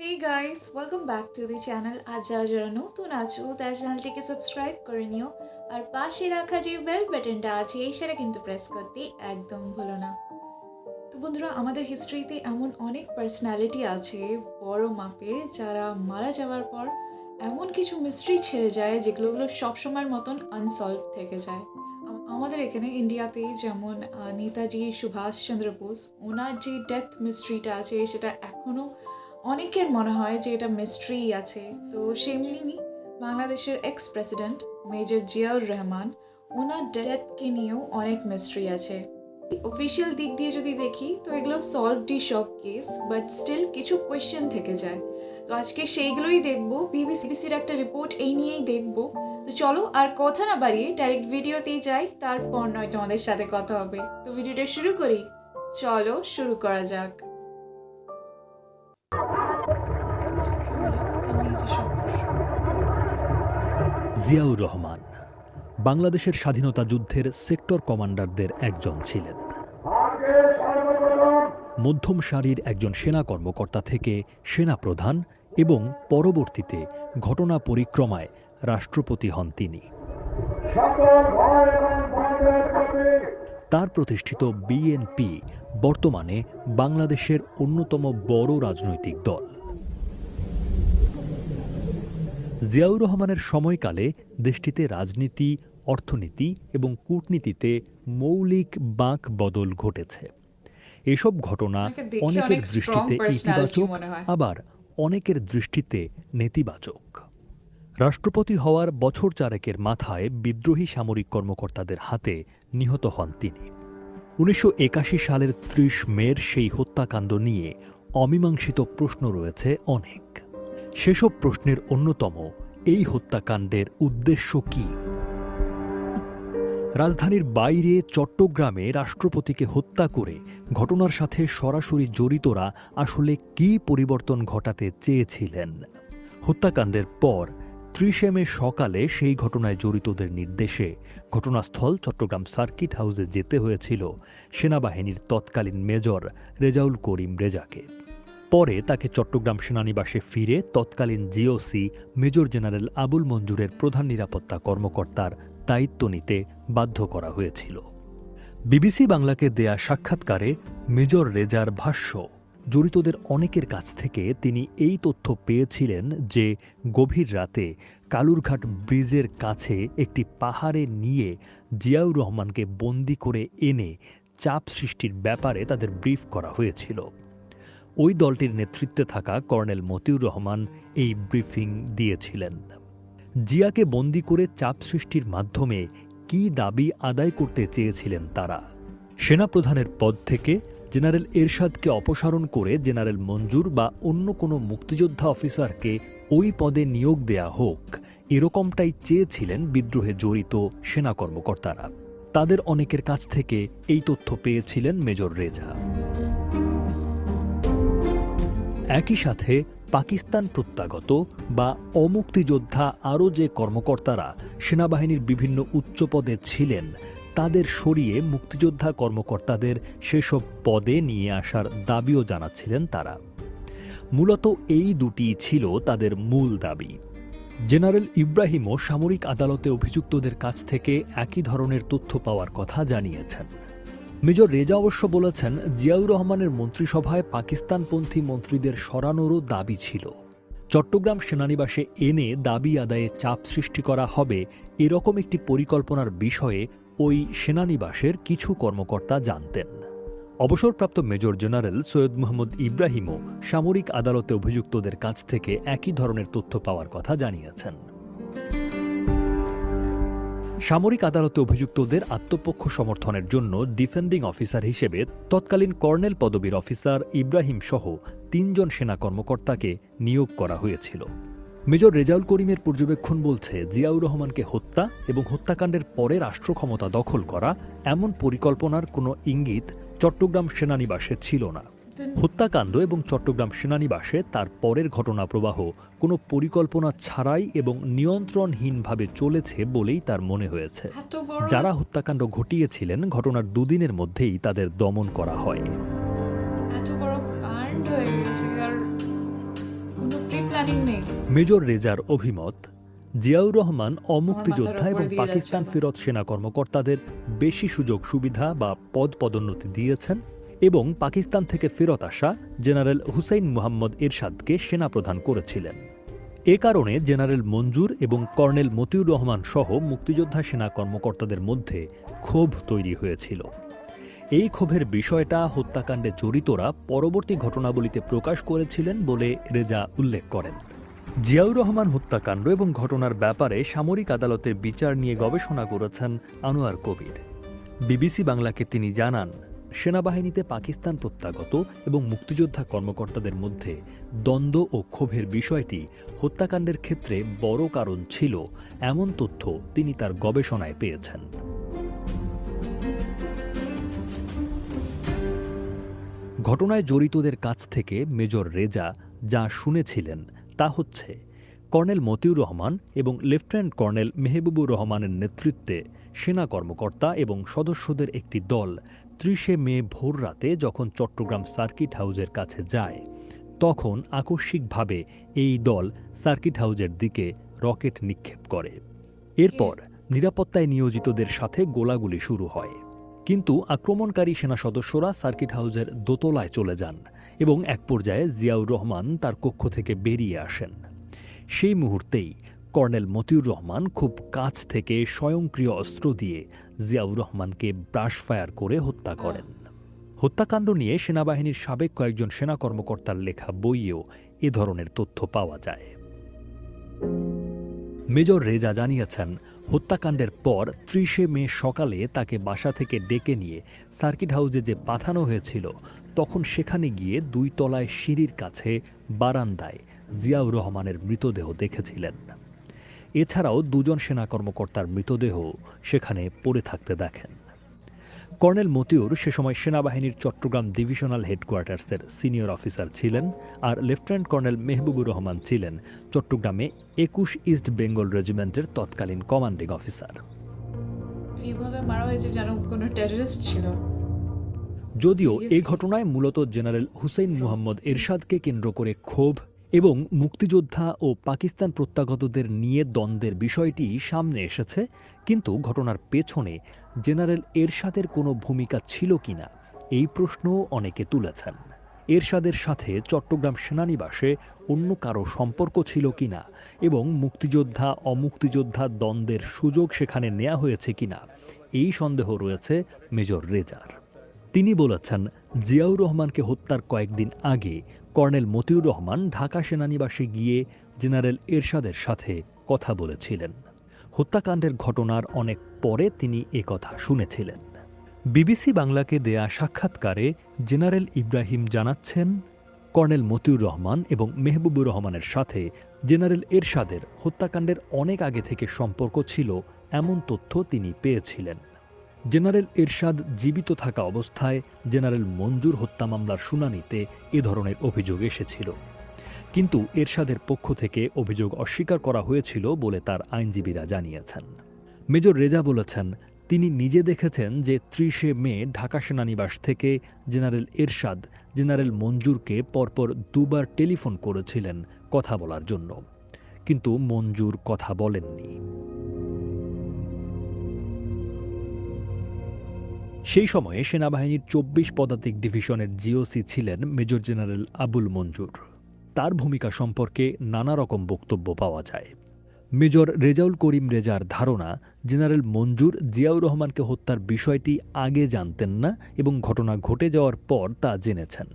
Hey guys welcome back to the channel আর যারা যারা নতুন আছো তারা চ্যানেলটিকে সাবস্ক্রাইব করে নিও আর পাশে রাখা যে বেল বাটনটা আছে সেটা কিন্তু প্রেস করতে একদম ভুলো না তো বন্ধুরা আমাদের হিস্ট্রিতে এমন অনেক পার্সোনালিটি আছে বড় মাপের যারা মারা যাওয়ার পর এমন কিছু মিস্ট্রি ছেড়ে যায় যেগুলোগুলো সবসময়ের মতন আনসলভ থেকে যায় আম- আমাদের এখানে ইন্ডিয়াতে যেমন নেতাজি সুভাষচন্দ্র বোস ওনার যে ডেথ মিস্ট্রিটা আছে সেটা এখনও অনেকের মনে হয় যে এটা মিস্ট্রি আছে। তো সেমনি বাংলাদেশের ex president major Ziaur Rahman ওনার ডেথকে নিয়েও অনেক মিস্ট্রি আছে। অফিসিয়াল দিক দিয়ে যদি দেখি, তো এগুলো সলভডই সব কেস বাট স্টিল কিছু কোয়েশ্চেন থেকে যায়। তো আজকে সেইগুলোই দেখব। বিবিসির একটা রিপোর্ট এই নিয়েই দেখব। তো চলো আর কথা না বাড়িয়ে ডাইরেক্ট ভিডিওতেই যাই, তারপর নয় তোমাদের সাথে কথা হবে। তো ভিডিওটা শুরু করি। চলো শুরু করা যাক। জিয়াউর রহমান, বাংলাদেশের স্বাধীনতা যুদ্ধের সেক্টর কমান্ডারদের একজন ছিলেন। মধ্যম সারির একজন সেনা কর্মকর্তা থেকে সেনা প্রধান এবং পরবর্তীতে ঘটনা পরিক্রমায় রাষ্ট্রপতি হন তিনি। তার প্রতিষ্ঠিত বিএনপি বর্তমানে বাংলাদেশের অন্যতম বড় রাজনৈতিক দল। জিয়াউর রহমানের সময়কালে দেশটিতে রাজনীতি অর্থনীতি এবং কূটনীতিতে মৌলিক বাঁক বদল ঘটেছে। এসব ঘটনা অনেকের দৃষ্টিতে ইতিবাচক আবার অনেকের দৃষ্টিতে নেতিবাচক। রাষ্ট্রপতি হওয়ার বছর চারেকের মাথায় বিদ্রোহী সামরিক কর্মকর্তাদের হাতে নিহত হন তিনি। উনিশশো একাশি সালের ত্রিশ মের সেই হত্যাকাণ্ড নিয়ে অমীমাংসিত প্রশ্ন রয়েছে অনেক। সেসব প্রশ্নের অন্যতম এই হত্যাকাণ্ডের উদ্দেশ্য কি? রাজধানীর বাইরে চট্টগ্রামে রাষ্ট্রপতিকে হত্যা করে ঘটনার সাথে সরাসরি জড়িতরা আসলে কি পরিবর্তন ঘটাতে চেয়েছিলেন? হত্যাকাণ্ডের পর ত্রিশে মে সকালে সেই ঘটনায় জড়িতদের নির্দেশে ঘটনাস্থল চট্টগ্রাম সার্কিট হাউসে যেতে হয়েছিল সেনাবাহিনীর তৎকালীন মেজর রেজাউল করিম রেজাকে। পরে তাকে চট্টগ্রাম সেনানিবাসে ফিরে তৎকালীন জিওসি মেজর জেনারেল আবুল মঞ্জুরের প্রধান নিরাপত্তা কর্মকর্তার দায়িত্ব নিতে বাধ্য করা হয়েছিল। বিবিসি বাংলাকে দেয়া সাক্ষাৎকারে মেজর রেজার ভাষ্য, জড়িতদের অনেকের কাছ থেকে তিনি এই তথ্য পেয়েছিলেন যে গভীর রাতে কালুরঘাট ব্রিজের কাছে একটি পাহাড়ে নিয়ে জিয়াউর রহমানকে বন্দি করে এনে চাপ সৃষ্টির ব্যাপারে তাদের ব্রিফ করা হয়েছিল। ওই দলটির নেতৃত্বে থাকা কর্নেল মতিউর রহমান এই ব্রিফিং দিয়েছিলেন। জিয়াকে বন্দি করে চাপ সৃষ্টির মাধ্যমে কি দাবি আদায় করতে চেয়েছিলেন তারা? সেনাপ্রধানের পদ থেকে জেনারেল এরশাদকে অপসারণ করে জেনারেল মঞ্জুর বা অন্য কোনো মুক্তিযোদ্ধা অফিসারকে ওই পদে নিয়োগ দেয়া হোক, এরকমটাই চেয়েছিলেন বিদ্রোহে জড়িত সেনা কর্মকর্তারা। তাদের অনেকের কাছ থেকে এই তথ্য পেয়েছিলেন মেজর রেজা। একই সাথে পাকিস্তান প্রত্যাগত বা অমুক্তিযোদ্ধা আরও যে কর্মকর্তারা সেনাবাহিনীর বিভিন্ন উচ্চপদে ছিলেন, তাদের সরিয়ে মুক্তিযোদ্ধা কর্মকর্তাদের সেসব পদে নিয়ে আসার দাবিও জানাচ্ছিলেন তারা। মূলত এই দুটি ছিল তাদের মূল দাবি। জেনারেল ইব্রাহিমও সামরিক আদালতে অভিযুক্তদের কাছ থেকে একই ধরনের তথ্য পাওয়ার কথা জানিয়েছেন। মেজর রেজা অবশ্য বলেছেন, জিয়াউর রহমানের মন্ত্রিসভায় পাকিস্তানপন্থী মন্ত্রীদের সরানোরও দাবি ছিল। চট্টগ্রাম সেনানিবাসে এনে দাবি আদায়ে চাপ সৃষ্টি করা হবে এরকম একটি পরিকল্পনার বিষয়ে ওই সেনানিবাসের কিছু কর্মকর্তা জানতেন। অবসরপ্রাপ্ত মেজর জেনারেল সৈয়দ মোহাম্মদ ইব্রাহিমও সামরিক আদালতে অভিযুক্তদের কাছ থেকে একই ধরনের তথ্য পাওয়ার কথা জানিয়েছেন। সামরিক আদালতে অভিযুক্তদের আত্মপক্ষ সমর্থনের জন্য ডিফেন্ডিং অফিসার হিসেবে তৎকালীন কর্নেল পদবীর অফিসার ইব্রাহিম সহ তিনজন সেনা কর্মকর্তাকে নিয়োগ করা হয়েছিল। মেজর রেজাউল করিমের পর্যবেক্ষণ বলছে, জিয়াউর রহমানকে হত্যা এবং হত্যাকাণ্ডের পরে রাষ্ট্র ক্ষমতা দখল করা এমন পরিকল্পনার কোনো ইঙ্গিত চট্টগ্রাম সেনানিবাসে ছিল না। হত্যাকাণ্ড এবং চট্টগ্রাম সেনানিবাসে তার পরের ঘটনা প্রবাহ। কোনো পরিকল্পনা ছাড়াই এবং নিয়ন্ত্রণহীনভাবে চলেছে বলেই তার মনে হয়েছে। যারা হত্যাকাণ্ড ঘটিয়েছিলেন ঘটনার দুদিনের মধ্যেই তাদের দমন করা হয়। মেজর রেজার অভিমত জিয়াউর রহমান অমুক্তিযোদ্ধা এবং পাকিস্তান ফেরত সেনা কর্মকর্তাদের বেশি সুযোগ সুবিধা বা পদ পদোন্নতি দিয়েছেন। এবং পাকিস্তান থেকে ফেরত আসা জেনারেল হুসাইন মুহাম্মদ এরশাদকে সেনাপ্রধান করেছিলেন। এ কারণে জেনারেল মঞ্জুর এবং কর্নেল মতিউর রহমান সহ মুক্তিযোদ্ধা সেনা কর্মকর্তাদের মধ্যে ক্ষোভ তৈরি হয়েছিল। এই ক্ষোভের বিষয়টা হত্যাকাণ্ডে জড়িতরা পরবর্তী ঘটনাবলিতে প্রকাশ করেছিলেন বলে রেজা উল্লেখ করেন। জিয়াউর রহমান হত্যাকাণ্ড এবং ঘটনার ব্যাপারে সামরিক আদালতের বিচার নিয়ে গবেষণা করেছেন আনোয়ার কবির। বিবিসি বাংলাকে তিনি জানান সেনাবাহিনীতে পাকিস্তান প্রত্যাগত এবং মুক্তিযোদ্ধা কর্মকর্তাদের মধ্যে দ্বন্দ্ব ও ক্ষোভের বিষয়টি হত্যাকাণ্ডের ক্ষেত্রে বড় কারণ ছিল এমন তথ্য তিনি তার গবেষণায় পেয়েছেন। ঘটনায় জড়িতদের কাছ থেকে মেজর রেজা যা শুনেছিলেন তা হচ্ছে, কর্নেল মতিউর রহমান এবং লেফটেন্যান্ট কর্নেল মেহবুবুর রহমানের নেতৃত্বে সেনা কর্মকর্তা এবং সদস্যদের একটি দল ত্রিশে মে ভোর রাতে যখন চট্টগ্রাম সার্কিট হাউজের কাছে যায়, তখন আকস্মিকভাবে এই দল সার্কিট হাউজের দিকে রকেট নিক্ষেপ করে। এরপর নিরাপত্তায় নিয়োজিতদের সাথে গোলাগুলি শুরু হয়। কিন্তু আক্রমণকারী সেনা সদস্যরা সার্কিট হাউজের দোতলায় চলে যান এবং এক পর্যায়ে জিয়াউর রহমান তার কক্ষ থেকে বেরিয়ে আসেন। সেই মুহূর্তেই কর্নেল মতিউর রহমান খুব কাছ থেকে স্বয়ংক্রিয় অস্ত্র দিয়ে জিয়াউর রহমানকে ব্রাশ ফায়ার করে হত্যা করেন। হত্যাকাণ্ড নিয়ে সেনাবাহিনীর সাবেক কয়েকজন সেনা কর্মকর্তার লেখা বইয়েও এ ধরনের তথ্য পাওয়া যায়। মেজর রেজা জানিয়েছেন, হত্যাকাণ্ডের পর ত্রিশে মে সকালে তাকে বাসা থেকে ডেকে নিয়ে সার্কিট হাউজে যে পাঠানো হয়েছিল, তখন সেখানে গিয়ে দুই তলায় সিঁড়ির কাছে বারান্দায় জিয়াউর রহমানের মৃতদেহ দেখেছিলেন। এছাড়াও দুজন সেনা কর্মকর্তার মৃতদেহ সেখানে পড়ে থাকতে দেখেন কর্নেল মতিউর সে সময় সেনাবাহিনীর চট্টগ্রাম ডিভিশনাল হেডকোয়ার্টার্সের সিনিয়র অফিসার ছিলেন আর লেফটেন্যান্ট কর্নেল মেহবুবুর রহমান ছিলেন চট্টগ্রামে একুশ ইস্ট বেঙ্গল রেজিমেন্টের তৎকালীন কমান্ডিং অফিসার এইভাবে মারা হয়েছে যেন কোনো টেররিস্ট ছিল যদিও এই Seriously? ঘটনায় মূলত জেনারেল হুসেইন মুহাম্মদ এরশাদকে কেন্দ্র করে ক্ষোভ এবং মুক্তিযোদ্ধা ও পাকিস্তান প্রত্যাগতদের নিয়ে দ্বন্দ্বের বিষয়টি সামনে এসেছে, কিন্তু ঘটনার পেছনে জেনারেল এরশাদের কোনো ভূমিকা ছিল কিনা, এই প্রশ্নও অনেকে তুলেছেন। এরশাদের সাথে চট্টগ্রাম সেনানিবাসে অন্য কারও সম্পর্ক ছিল কিনা এবং মুক্তিযোদ্ধা, অমুক্তিযোদ্ধা দ্বন্দ্বের সুযোগ সেখানে নেওয়া হয়েছে কিনা, এই সন্দেহ রয়েছে মেজর রেজার। তিনি বলেছেন, জিয়াউর রহমানকে হত্যার কয়েকদিন আগে কর্নেল মতিউর রহমান ঢাকা সেনানিবাসে গিয়ে জেনারেল এরশাদের সাথে কথা বলেছিলেন। হত্যাকাণ্ডের ঘটনার অনেক পরে তিনি এ কথা শুনেছিলেন। বিবিসি বাংলাকে দেয়া সাক্ষাৎকারে জেনারেল ইব্রাহিম জানাচ্ছেন, কর্নেল মতিউর রহমান এবং মেহবুবুর রহমানের সাথে জেনারেল এরশাদের হত্যাকাণ্ডের অনেক আগে থেকে সম্পর্ক ছিল, এমন তথ্য তিনি পেয়েছিলেন। জেনারেল এরশাদ জীবিত থাকা অবস্থায় জেনারেল মঞ্জুর হত্যা মামলার শুনানিতে এ ধরনের অভিযোগ এসেছিল। কিন্তু এরশাদের পক্ষ থেকে অভিযোগ অস্বীকার করা হয়েছিল বলে তার আইনজীবীরা জানিয়েছেন। মেজর রেজা বলেছেন, তিনি নিজে দেখেছেন যে ত্রিশে মে ঢাকা সেনানিবাস থেকে জেনারেল এরশাদ জেনারেল মঞ্জুরকে পরপর দুবার টেলিফোন করেছিলেন কথা বলার জন্য। কিন্তু মঞ্জুর কথা বলেননি। সেই সময়ে সেনাবাহিনীর চব্বিশ পদাতিক ডিভিশনের জিওসি ছিলেন মেজর জেনারেল আবুল মঞ্জুর। তার ভূমিকা সম্পর্কে নানা রকম বক্তব্য পাওয়া যায়। মেজর রেজাউল করিম রেজার ধারণা, জেনারেল মঞ্জুর জিয়াউর রহমানকে হত্যার বিষয়টি আগে জানতেন না এবং ঘটনা ঘটে যাওয়ার পর তা জেনেছেন।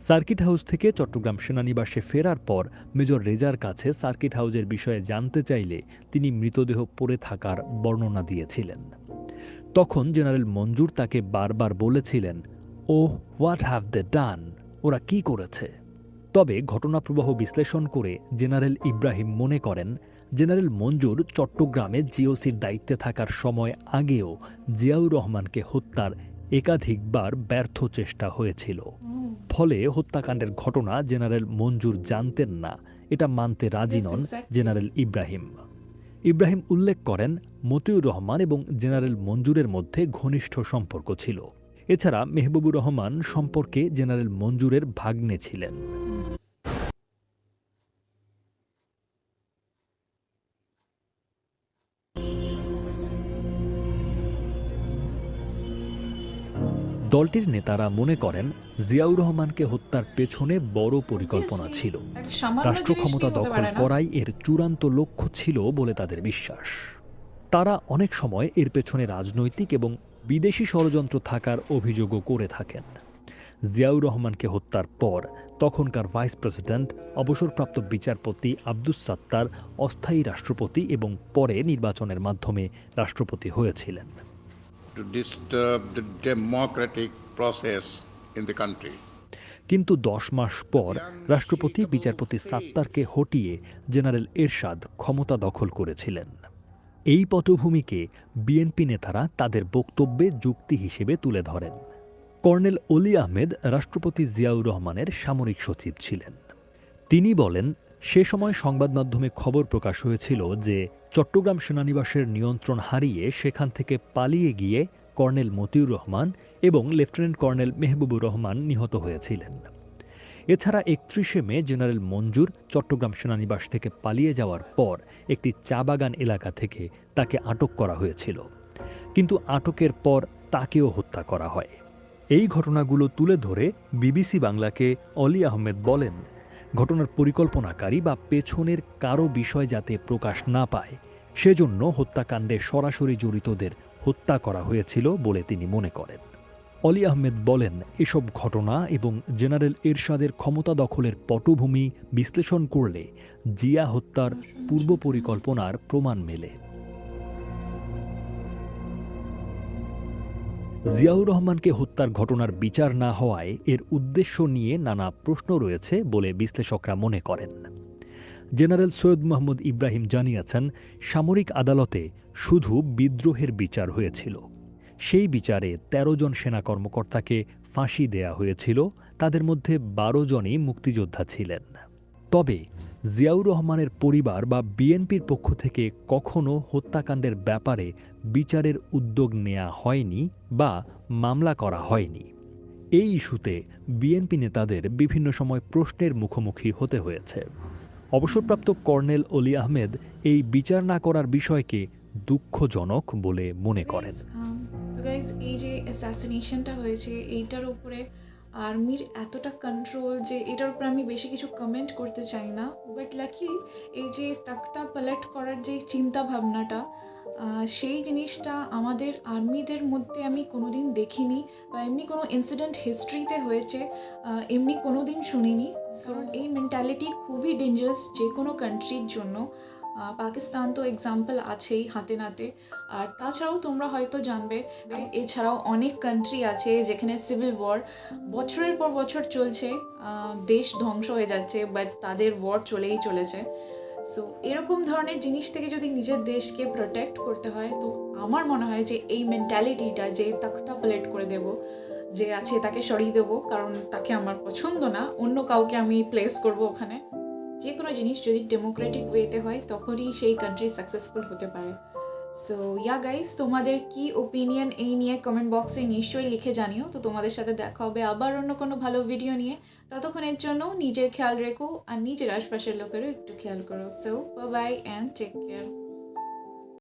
সার্কিট হাউস থেকে চট্টগ্রাম সেনানিবাসে ফেরার পর মেজর রেজার কাছে সার্কিট হাউজের বিষয়ে জানতে চাইলে তিনি মৃতদেহ পড়ে থাকার বর্ণনা দিয়েছিলেন। তখন জেনারেল মঞ্জুর তাকে বারবার বলেছিলেন ও হোয়াট হ্যাভ দে ডান? ওরা কি করেছে? তবে ঘটনাপ্রবাহ বিশ্লেষণ করে জেনারেল ইব্রাহিম মনে করেন জেনারেল মঞ্জুর চট্টগ্রামে জিওসির দায়িত্বে থাকার সময় আগেও জিয়াউর রহমানকে হত্যার একাধিকবার ব্যর্থ চেষ্টা হয়েছিল। ফলে হত্যাকাণ্ডের ঘটনা জেনারেল মঞ্জুর জানতেন না এটা মানতে রাজি নন জেনারেল ইব্রাহিম। ইব্রাহিম উল্লেখ করেন মতিউর রহমান এবং জেনারেল মঞ্জুরের মধ্যে ঘনিষ্ঠ সম্পর্ক ছিল। এছাড়া মেহবুবুর রহমান সম্পর্কে জেনারেল মঞ্জুরের ভাগ্নে ছিলেন। দলটির নেতারা মনে করেন জিয়াউর রহমানকে হত্যার পেছনে বড় পরিকল্পনা ছিল। রাষ্ট্র ক্ষমতা দখল করাই এর চূড়ান্ত লক্ষ্য ছিল বলে তাদের বিশ্বাস। তারা অনেক সময় এর পেছনে রাজনৈতিক এবং বিদেশি ষড়যন্ত্র থাকার অভিযোগও করে থাকেন। জিয়াউর রহমানকে হত্যার পর তখনকার ভাইস প্রেসিডেন্ট অবসরপ্রাপ্ত বিচারপতি আব্দুস সাত্তার অস্থায়ী রাষ্ট্রপতি এবং পরে নির্বাচনের মাধ্যমে রাষ্ট্রপতি হয়েছিলেন। To disturb the democratic process in the country. কিন্তু দশ মাস পর রাষ্ট্রপতি বিচারপতি সাত্তারকে হটিয়ে জেনারেল এরশাদ ক্ষমতা দখল করেছিলেন। এই পটভূমিকে বিএনপি নেতারা তাদের বক্তব্যে যুক্তি হিসেবে তুলে ধরেন। কর্নেল অলি আহমেদ রাষ্ট্রপতি জিয়াউর রহমানের সামরিক সচিব ছিলেন। তিনি বলেন, সে সময় সংবাদ মাধ্যমে খবর প্রকাশ হয়েছিল যে চট্টগ্রাম সেনানিবাসের নিয়ন্ত্রণ হারিয়ে সেখান থেকে পালিয়ে গিয়ে কর্নেল মতিউর রহমান এবং লেফটেন্যান্ট কর্নেল মেহবুবুর রহমান নিহত হয়েছিলেন। এছাড়া একত্রিশে মে জেনারেল মঞ্জুর চট্টগ্রাম সেনানিবাস থেকে পালিয়ে যাওয়ার পর একটি চা বাগান এলাকা থেকে তাকে আটক করা হয়েছিল। কিন্তু আটকের পর তাকেও হত্যা করা হয়। এই ঘটনাগুলো তুলে ধরে বিবিসি বাংলাকে অলি আহমেদ বলেন, ঘটনার পরিকল্পনাকারী বা পেছনের কারও বিষয় যাতে প্রকাশ না পায়, সেজন্য হত্যাকাণ্ডে সরাসরি জড়িতদের হত্যা করা হয়েছিল বলে তিনি মনে করেন। অলি আহমেদ বলেন, এসব ঘটনা এবং জেনারেল এরশাদের ক্ষমতা দখলের পটভূমি বিশ্লেষণ করলে জিয়া হত্যার পূর্ব পরিকল্পনার প্রমাণ মেলে। জিয়াউর রহমানকে হত্যার ঘটনার বিচার না হওয়ায় এর উদ্দেশ্য নিয়ে নানা প্রশ্ন রয়েছে বলে বিশ্লেষকরা মনে করেন। জেনারেল সৈয়দ মোহাম্মদ ইব্রাহিম জানিয়েছেন, সামরিক আদালতে শুধু বিদ্রোহের বিচার হয়েছিল। সেই বিচারে ১৩ জন সেনা কর্মকর্তাকে ফাঁসি দেয়া হয়েছিল, তাদের মধ্যে বারো জনই মুক্তিযোদ্ধা ছিলেন। তবে জিয়াউর রহমানের পরিবার বা বিএনপির পক্ষ থেকে কখনো হত্যাকাণ্ডের ব্যাপারে বিচারের উদ্যোগ নেওয়া হয়নি বা মামলা করা হয়নি। এই ইস্যুতে বিএনপি নেতাদের বিভিন্ন সময় প্রশ্নের মুখোমুখি হতে হয়েছে। অবসরপ্রাপ্ত কর্নেল অলি আহমেদ এই বিচার না করার বিষয়কে দুঃখজনক বলে মনে করেন। গাইজ এই যে অ্যাসাসিনেশনটা হয়েছে এইটার উপরে আর্মির এতটা কন্ট্রোল যে এটার উপরে আমি বেশি কিছু কমেন্ট করতে চাই না। বাট লাকি এই যে তাক্তা পালট করার যে চিন্তা ভাবনাটা সেই জিনিসটা আমাদের আর্মিদের মধ্যে আমি কোনোদিন দেখিনি বা এমনি কোনো ইনসিডেন্ট হিস্ট্রিতে হয়েছে এমনি কোনো দিন শুনিনি সো এই মেন্টালিটি খুবই ডেঞ্জারাস যে কোনো কান্ট্রির জন্য। পাকিস্তান তো এক্সাম্পল আছেই হাতে নাতে। আর তাছাড়াও তোমরা হয়তো জানবে এছাড়াও অনেক কান্ট্রি আছে যেখানে সিভিল ওয়ার বছরের পর বছর চলছে দেশ ধ্বংস হয়ে যাচ্ছে বাট তাদের ওয়ার চলেই চলেছে। সো এরকম ধরনের জিনিস থেকে যদি নিজের দেশকে প্রোটেক্ট করতে হয়, তো আমার মনে হয় যে এই মেন্টালিটিটা যে তখতা প্লেট করে দেব, যে আছে তাকে সরিয়ে দেবো, কারণ তাকে আমার পছন্দ না, অন্য কাউকে আমি প্লেস করব ওখানে। যে কোনো জিনিস যদি ডেমোক্রেটিক ওয়েতে হয়, তখনই সেই কান্ট্রি সাকসেসফুল হতে পারে। সো ইয়া গাইস তোমাদের কি ওপিনিয়ন এই নিয়ে কমেন্ট বক্সে নিশ্চয়ই লিখে জানিও। তো তোমাদের সাথে দেখা হবে আবার অন্য কোনো ভালো ভিডিও নিয়ে। ততক্ষণের জন্য নিজের খেয়াল রেখো আর নিজের আশপাশের লোকেরও একটু খেয়াল করো। So bye and take care